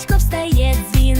Сонечко встає, дзвіночки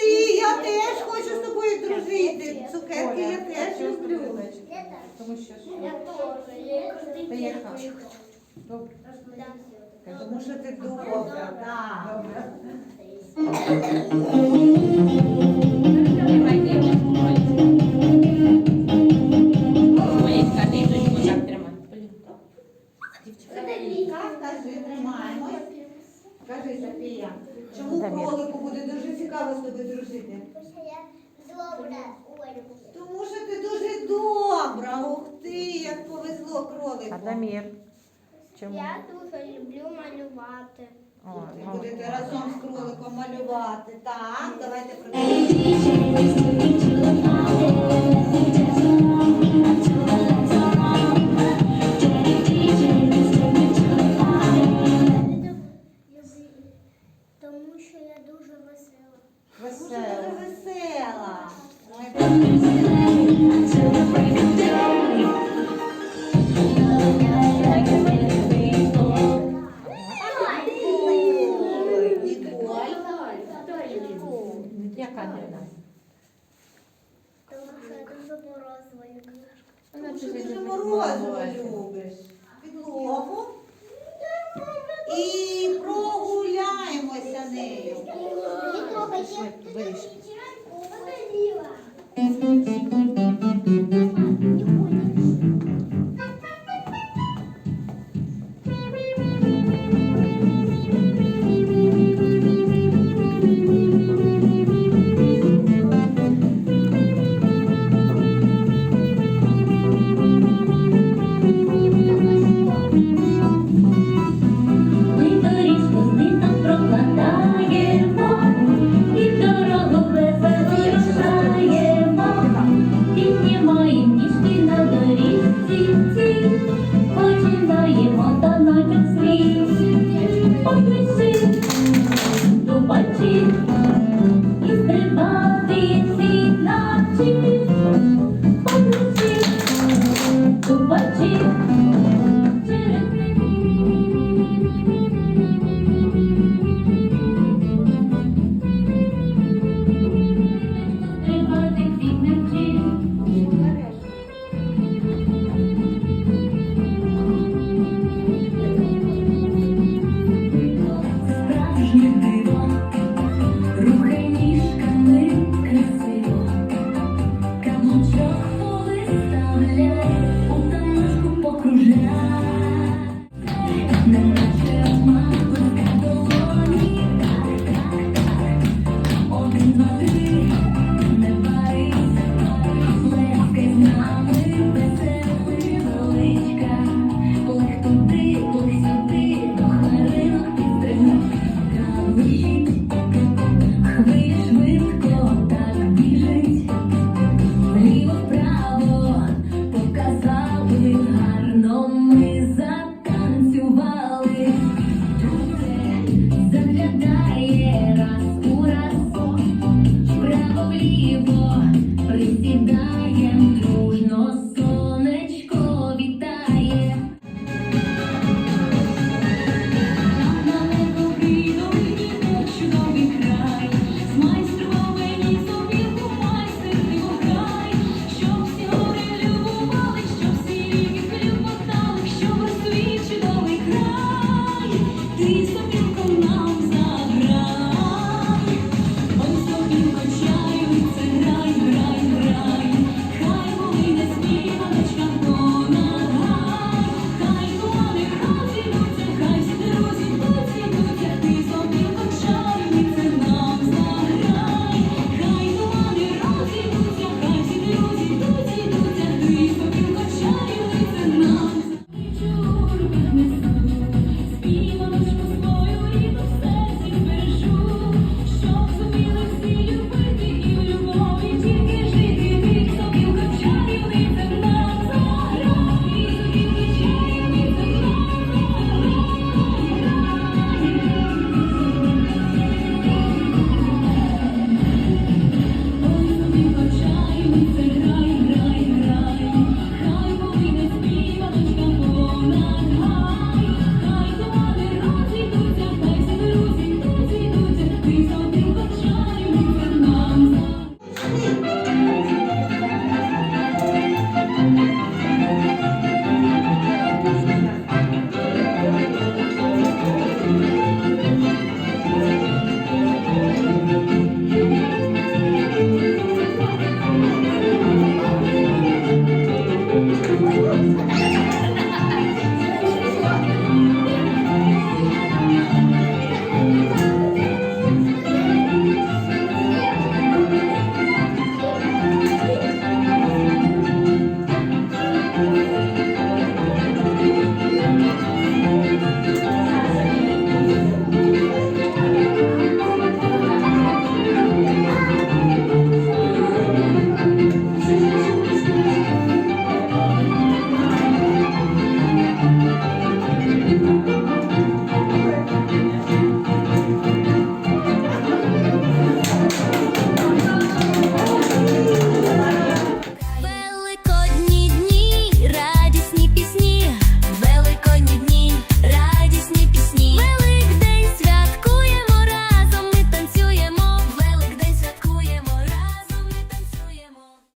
ти, я теж хочу з тобою дружити. Цукерки я теж люблю. Тому що? Я. Я Та хочу. Добре. Тому що ти добра. Кажи, тримаємось. Кажи, Софія. Чому кролику буде дуже цікаво з тобою дружити? Я Тому що ти дуже добра. Ух ти, як повезло кролику. Адамір. Чому? Я дуже люблю малювати. О, Ви ну, будете разом з кроликом малювати. Так, давайте продовжуємо. Дуже весела. Дуже весела. Яка не вона? Дуже морозова дуже любиш. Підлогу. І прогуляємося нею. Не